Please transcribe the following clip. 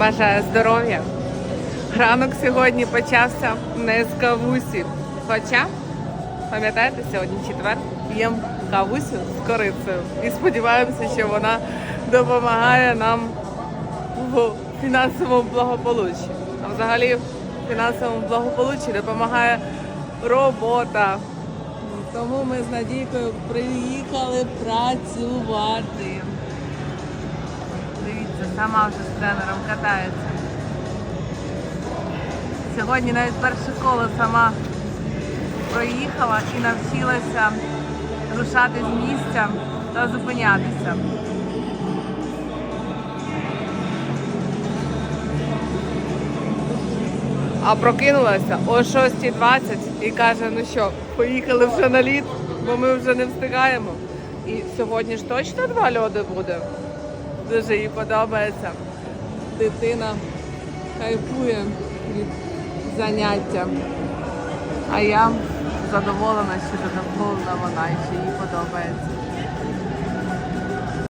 бажаю здоров'я. Ранок сьогодні почався не з кавусі. Хоча, пам'ятаєте, сьогодні четвер, п'ємо кавусю з корицею. І сподіваємося, що вона допомагає нам в фінансовому благополуччі. А взагалі в фінансовому благополуччі допомагає робота. Тому ми з Надійкою приїхали працювати. Дивіться, сама вже з тренером катається. Сьогодні навіть перше коло сама проїхала і навчилася рушати з місця та зупинятися. А прокинулася о 6.20 і каже, ну що, поїхали вже на лід, бо ми вже не встигаємо. І сьогодні ж точно два льоди буде. Дуже їй подобається. Дитина кайфує від заняття. А я задоволена, що задоволена вона і що їй подобається.